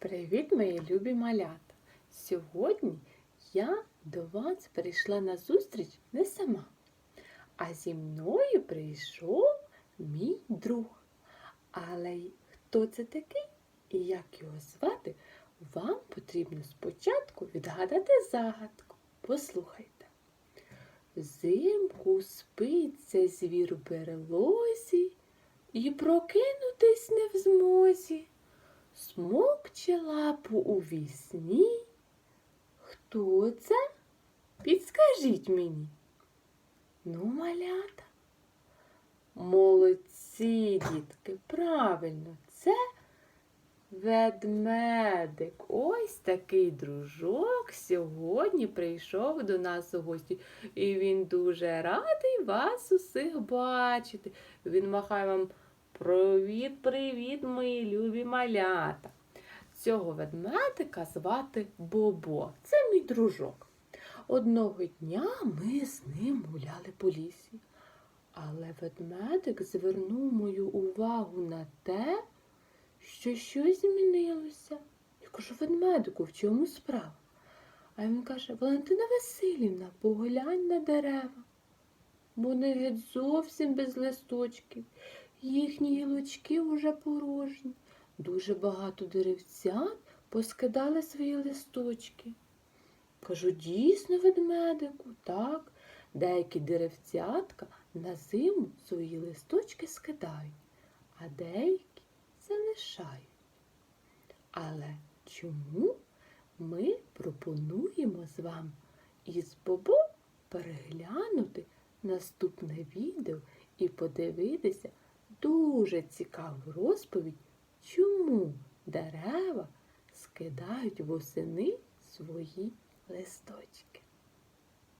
Привіт, мої любі малята! Сьогодні я до вас прийшла на зустріч не сама, а зі мною прийшов мій друг. Але хто це такий і як його звати, вам потрібно спочатку відгадати загадку. Послухайте. Взимку спиться звір в берлозі і прокинутись не в змозі. Смокче лапу у вісні. Хто це? Підскажіть мені. Ну, малята. Молодці, дітки, правильно, це ведмедик. Ось такий дружок сьогодні прийшов до нас у гості. І він дуже радий вас усіх бачити. Він махає вам Привіт, привіт, мої любі малята. Цього ведмедика звати Бобо. Це мій дружок. Одного дня ми з ним гуляли по лісі. Але ведмедик звернув мою увагу на те, що щось змінилося. Я кажу, ведмедику, в чому справа? А він каже, Валентина Васильівна, поглянь на дерева. Вони геть зовсім без листочків. Їхні гілочки уже порожні. Дуже багато деревцят поскидали свої листочки. Кажу, дійсно, ведмедику, так, деякі деревцятка на зиму свої листочки скидають, а деякі залишають. Але чому ми пропонуємо з вами із Бобо переглянути наступне відео і подивитися дуже цікаву розповідь, чому дерева скидають восени свої листочки.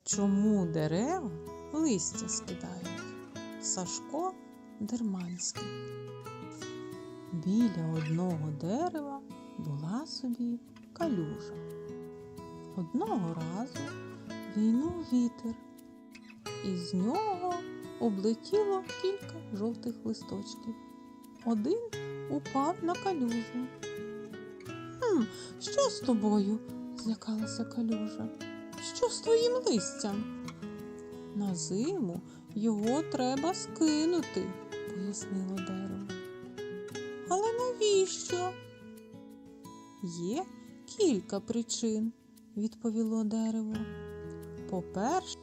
Чому дерева листя скидають? Сашко Дерманський. Біля одного дерева була собі калюжа. Одного разу війнув вітер, і з нього облетіло кілька жовтих листочків. Один упав на калюжу. Хм, що з тобою? злякалася калюжа. Що з твоїм листям? На зиму його треба скинути, пояснило дерево. Але навіщо? Є кілька причин, відповіло дерево. По-перше,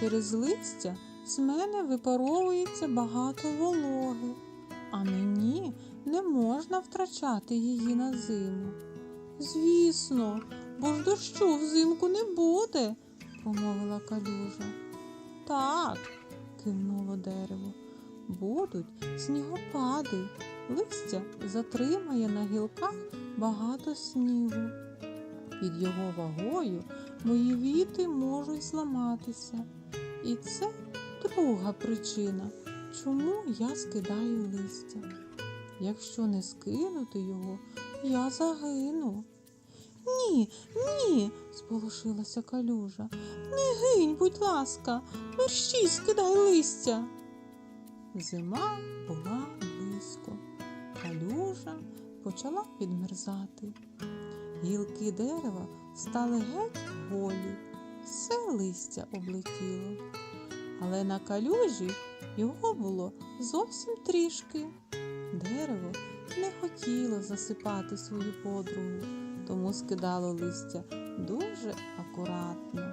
через листя з мене випаровується багато вологи, а мені не можна втрачати її на зиму. Звісно, бо ж дощу взимку не буде, промовила калюжа. Так, кивнуло дерево. Будуть снігопади. Листя затримає на гілках багато снігу. Під його вагою мої віти можуть зламатися. І це друга причина, чому я скидаю листя. Якщо не скинути його, я загину. Ні, ні, сполошилася калюжа. Не гинь, будь ласка, мерщій скидай листя. Зима була близько. Калюжа почала підмерзати. Гілки дерева стали геть голі, все листя облетіло. Але на калюжі його було зовсім трішки. Дерево не хотіло засипати свою подругу, тому скидало листя дуже акуратно.